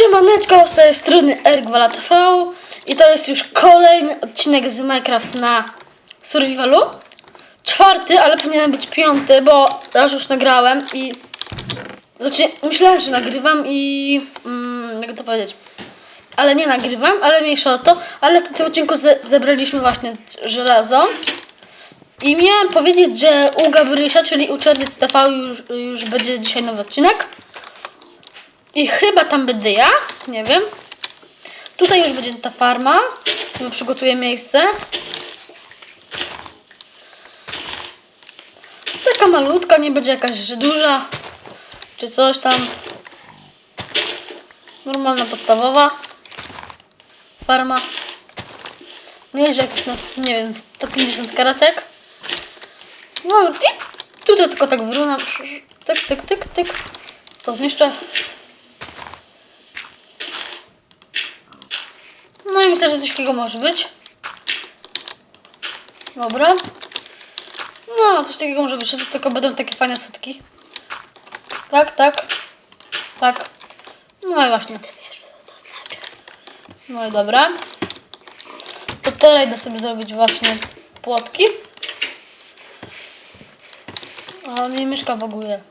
Siemaneczko, z tej strony Ergwala TV i to jest już kolejny odcinek z Minecraft na Survivalu. Czwarty, ale powinien być piąty, bo raz już nagrałem i... Znaczy, myślałem, że nagrywam i... Mm, jak to powiedzieć? Ale nie nagrywam, ale mniejsza o to. Ale w tym odcinku ze zebraliśmy właśnie żelazo. I miałem powiedzieć, że u Gabrysia, czyli u Czerwiec TV już, już będzie dzisiaj nowy odcinek. I chyba tam będę ja, nie wiem. Tutaj już będzie ta farma. Sobie przygotuję miejsce. Taka malutka, nie będzie jakaś duża. Czy coś tam. Normalna, podstawowa. Farma. Nie, że jakieś, nie wiem, 150 karatek. No i tutaj tylko tak wyrównam. Tyk, tyk, tyk, tyk. To zniszczę. No i myślę, że coś takiego może być. Dobra. No, coś takiego może być, to tylko będą takie fajne sutki. Tak, tak. Tak. No i właśnie. No i dobra. To teraz idę sobie zrobić właśnie płotki. A mi myszka boguje. Mm,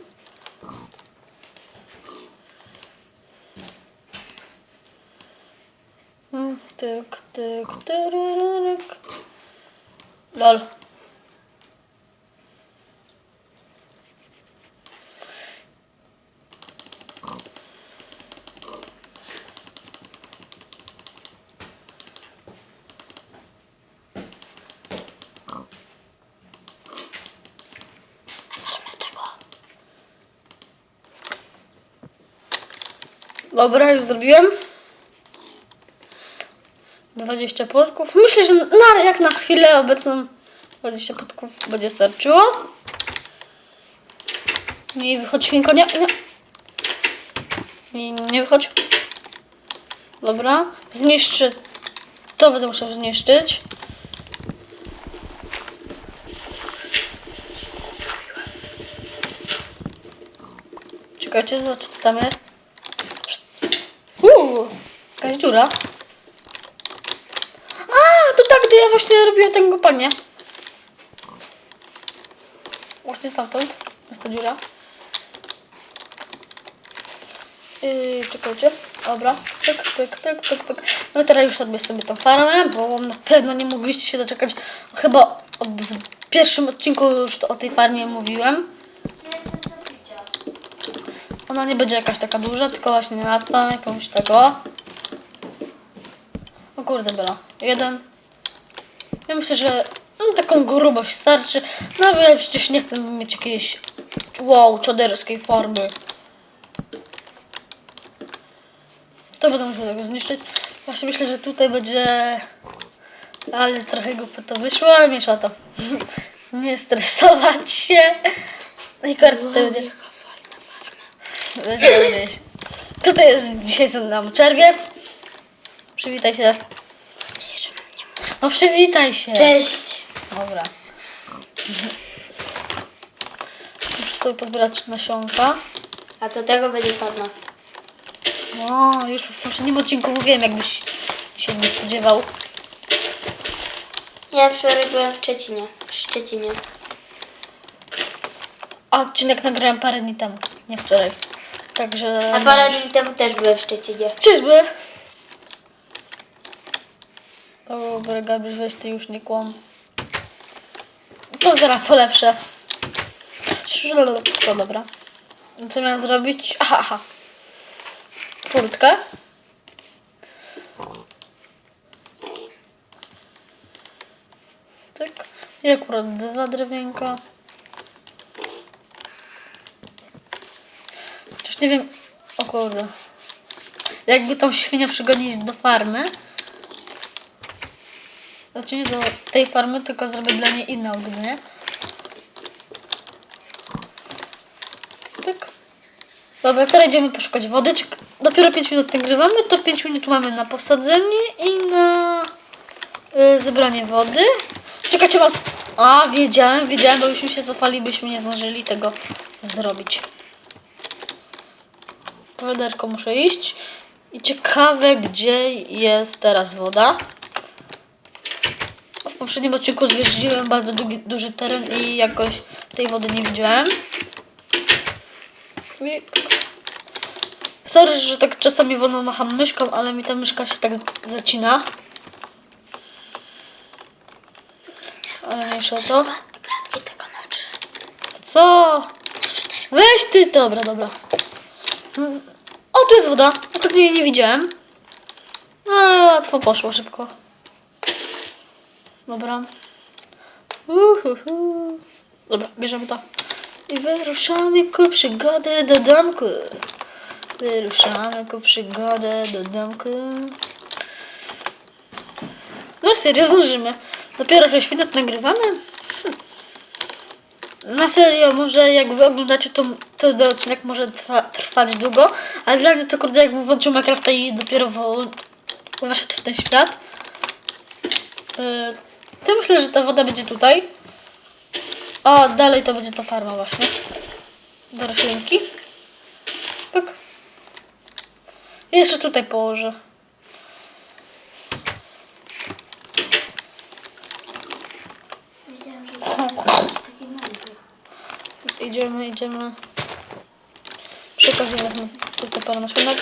Tyk, tyk, tyryryryk. Lol. Dobra, już zrobiłem. 20 płotków. Myślę, że na, jak na chwilę obecną 20 płotków będzie starczyło. Nie wychodź świnko, nie, nie. Nie, nie wychodź. Dobra, zniszczę. To będę musiał zniszczyć. Czekajcie, zobaczcie co tam jest. Uuu, jakaś dziura. A, to tak, gdy ja właśnie robiłem ten kopalnię. Właśnie stamtąd. Jest ta dziura. Yy, czekajcie. Dobra. Pyk, pyk, pyk, pyk, pyk. No i teraz już robię sobie tą farmę, bo na pewno nie mogliście się doczekać. Chyba od, w pierwszym odcinku już o tej farmie mówiłem. Ona nie będzie jakaś taka duża, tylko właśnie na to, jakąś tego. O kurde, Bela. Jeden. Ja myślę, że no, taką grubość starczy. No bo ja przecież nie chcę mieć jakiejś wow, czoderskiej formy. To będę musiał tego zniszczyć. Właśnie myślę, że tutaj będzie... Ale trochę głupio to wyszło, ale mniejsza o to. nie stresować się. No i kart tutaj będzie... Jaka fajna farma. Będziemy. Tutaj jest dzisiaj ze mną czerwiec. Przywitaj się. Cześć, że mnie ma. No przywitaj się. Cześć. Dobra. Muszę sobie pozbierać nasionka. A to tego będzie farma. No, już w poprzednim odcinku mówiłem, jakbyś się nie spodziewał. Ja wczoraj byłem w Szczecinie. W Szczecinie. A odcinek nagrałem parę dni temu, nie wczoraj. Także... A parę dni temu też byłem w Szczecinie. Czyżby? Dobra, Gabriel, weź ty już nie kłam. To zaraz polepszę. To dobra. Co miałem zrobić? Aha, aha. Furtkę. Tak. I akurat dwa drewienka. Chociaż nie wiem... O kurde. Jakby tą świnię przygonić do farmy. Znaczy nie do tej farmy, tylko zrobię dla niej inne ognie. Pyk. Dobra, teraz idziemy poszukać wody. Dopiero 5 minut nagrywamy, to 5 minut mamy na posadzenie i na y, zebranie wody. Czekajcie was. A, wiedziałem, wiedziałem, bo byśmy się cofali, byśmy nie zdążyli tego zrobić. Po wiaderko muszę iść. I ciekawe, gdzie jest teraz woda. W poprzednim odcinku zwiedziłem bardzo długi, duży teren i jakoś tej wody nie widziałem. Sorry, że tak czasami wolno macham myszką, ale mi ta myszka się tak zacina. Ale mniejsza o to. Na trzy. Co? Weź ty, dobra, dobra. Mm. O, tu jest woda. Ostatnio jej nie widziałem. No, Ale łatwo poszło, szybko. Dobra. Uhuhu. Dobra, bierzemy to. I wyruszamy ku przygody do domku. Wyruszamy ku przygody do domku. No serio, zdążymy. Dopiero 6 minut nagrywamy. Na serio, może jak wy oglądacie, to, to odcinek może trwa, trwać długo, ale dla mnie to kurde, jakbym włączył Minecrafta i dopiero wo- weszedł w ten świat. Yy, to myślę, że ta woda będzie tutaj. A dalej to będzie ta farma właśnie. Do roślinki. Tak. I jeszcze tutaj położę. Wiedziałam, że coś takiego małego. Idziemy, idziemy. Przy okazji wezmę tutaj parę naszywek.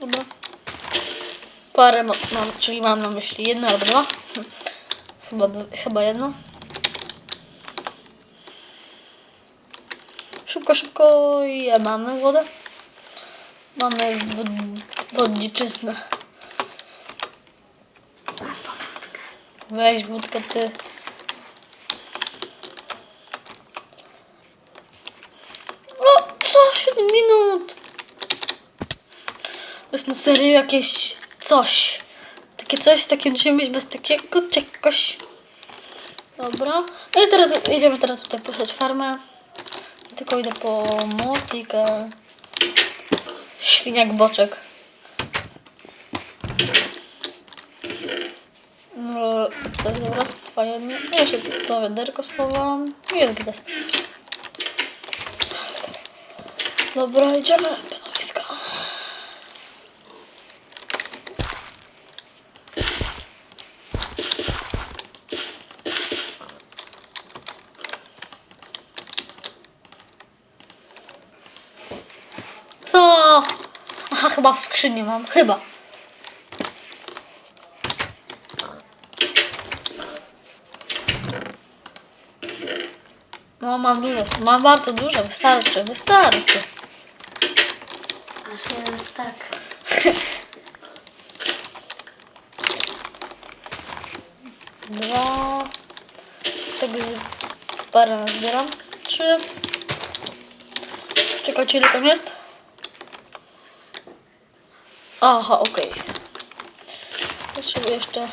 Dobra. Parę ma- mam, czyli mam na myśli jedno albo dwa. Chyba, chyba jedno. Szybko, szybko ja mamy wodę. Mamy wod, wodziczyznę. Weź wódkę ty. O, co? 7 minut. To jest na serio jakieś coś. Takie coś, takie musimy mieć bez takiego czegoś. Dobra. No i teraz idziemy teraz tutaj puszczać farmę. Tylko idę po motykę. Świniak boczek. No, to jest dobra, fajnie. Ja się to wiaderko schowam. I jest. Dobra, idziemy. Panowiska. Co? Aha, chyba w skrzyni mam. Chyba. No, mam dużo. Mam bardzo dużo. Wystarczy, wystarczy. Aż jeden tak. Dwa. Tak z parę nazbieram. Trzy. Czekajcie, ile tam jest? Aha, okej. Potrzebuję jeszcze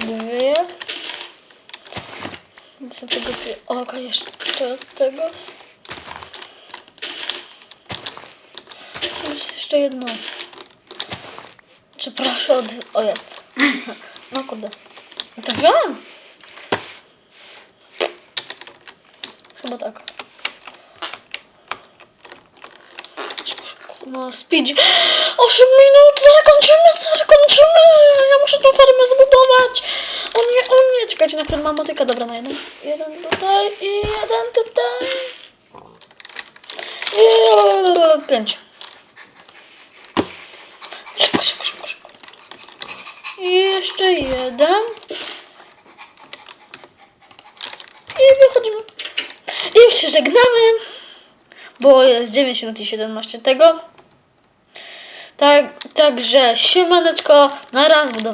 dwie. Co tego Oka jeszcze tego. Jest jeszcze jedno. Przepraszam, od... o jest. No kurde. No to wziąłem. Chyba tak. Szybko, szybko. No, speed. 8 minut, zakończymy, zakończymy. Ja muszę tą farmę zbudować. O nie, o nie. Czekajcie, na którym mam motyka. Dobra, na jeden. Jeden tutaj i jeden tutaj. I pięć. Szybko, szybko, szybko, szybko. I jeszcze jeden. I wychodzimy. I już się żegnamy. Bo jest 9 minut i 17 tego. Tak, także siemaneczko. Na raz budowa.